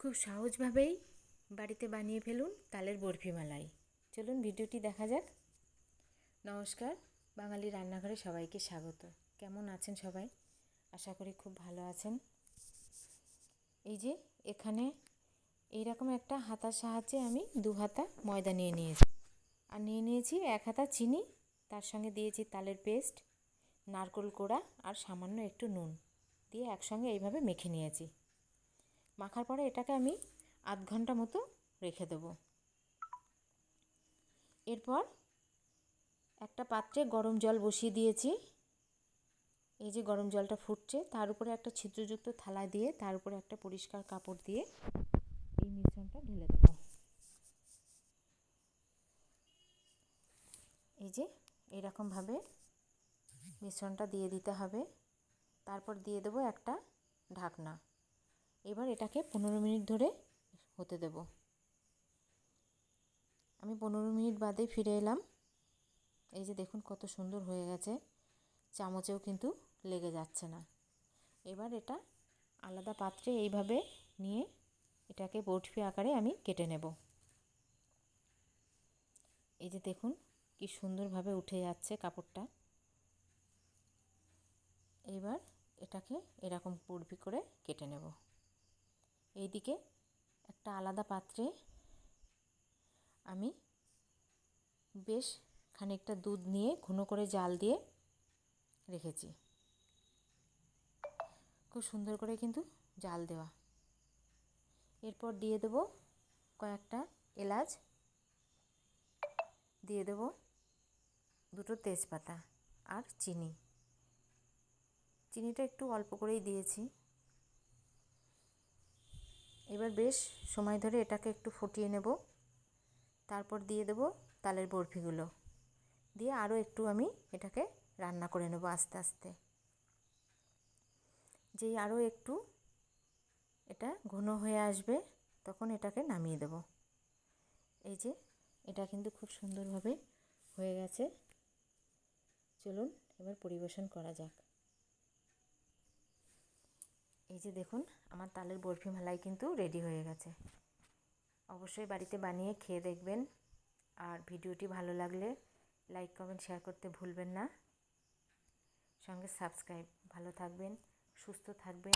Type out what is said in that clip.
খুব সহজভাবেই বাড়িতে বানিয়ে ফেলুন তালের বরফি মালাই। চলুন ভিডিওটি দেখা যাক। নমস্কার, বাঙালি রান্নাঘরে সবাইকে স্বাগত। কেমন আছেন সবাই? আশা করি খুব ভালো আছেন। এই যে এখানে এইরকম একটা হাতার সাহায্যে আমি দু হাতা ময়দা নিয়ে নিয়েছি। আর নিয়ে নিয়েছি এক হাতা চিনি, তার সঙ্গে দিয়েছি তালের পেস্ট, নারকোল কোড়া আর সামান্য একটু নুন দিয়ে একসঙ্গে এইভাবে মেখে নিয়েছি। মাখার পরে এটাকে আমি আধ ঘণ্টা মতো রেখে দেব। এরপর একটা পাত্রে গরম জল বসিয়ে দিয়েছি। এই যে গরম জলটা ফুটছে, তার উপরে একটা ছিদ্রযুক্ত থালা দিয়ে, তার উপরে একটা পরিষ্কার কাপড় দিয়ে এই মিশ্রণটা ঢেলে দেব। এই যে এরকমভাবে মিশ্রণটা দিয়ে দিতে হবে। তারপর দিয়ে দেবো একটা ঢাকনা। এবার এটাকে পনেরো মিনিট ধরে হতে দেব। আমি পনেরো মিনিট বাদে ফিরে এলাম। এই যে দেখুন কত সুন্দর হয়ে গেছে। চামচেও কিন্তু লেগে যাচ্ছে না। এবার এটা আলাদা পাত্রে এইভাবে নিয়ে এটাকে বরফি আকারে আমি কেটে নেব। এই যে দেখুন কি সুন্দরভাবে উঠে যাচ্ছে কাপড়টা। এবার এটাকে এরকম বরফি করে কেটে নেব। এইদিকে একটা আলাদা পাত্রে আমি বেশ খানিকটা দুধ নিয়ে ঘন করে জাল দিয়ে রেখেছি। খুব সুন্দর করে কিন্তু জাল দেওয়া। এরপর দিয়ে দেব কয়েকটা এলাচ। দিয়ে দেব দুটো তেজপাতা আর চিনি। চিনিটা একটু অল্প করেই দিয়েছি। এবার বেশ সময় ধরে এটাকে একটু ফুটিয়ে নেব। তারপর দিয়ে দেব তালের বরফিগুলো। দিয়ে আরও একটু আমি এটাকে রান্না করে নেব আস্তে আস্তে। যেই আরও একটু এটা ঘন হয়ে আসবে, তখন এটাকে নামিয়ে দেব। এই যে এটা কিন্তু খুব সুন্দরভাবে হয়ে গেছে। চলুন এবার পরিবেশন করা যাক। এই যে দেখুন, আমার তালের বরফি মালাই কিন্তু রেডি হয়ে গেছে। অবশ্যই বাড়িতে বানিয়ে খেয়ে দেখবেন। আর ভিডিওটি ভালো লাগলে লাইক কমেন্ট শেয়ার করতে ভুলবেন না। সঙ্গে সাবস্ক্রাইব ভালো থাকবেন, সুস্থ থাকবেন।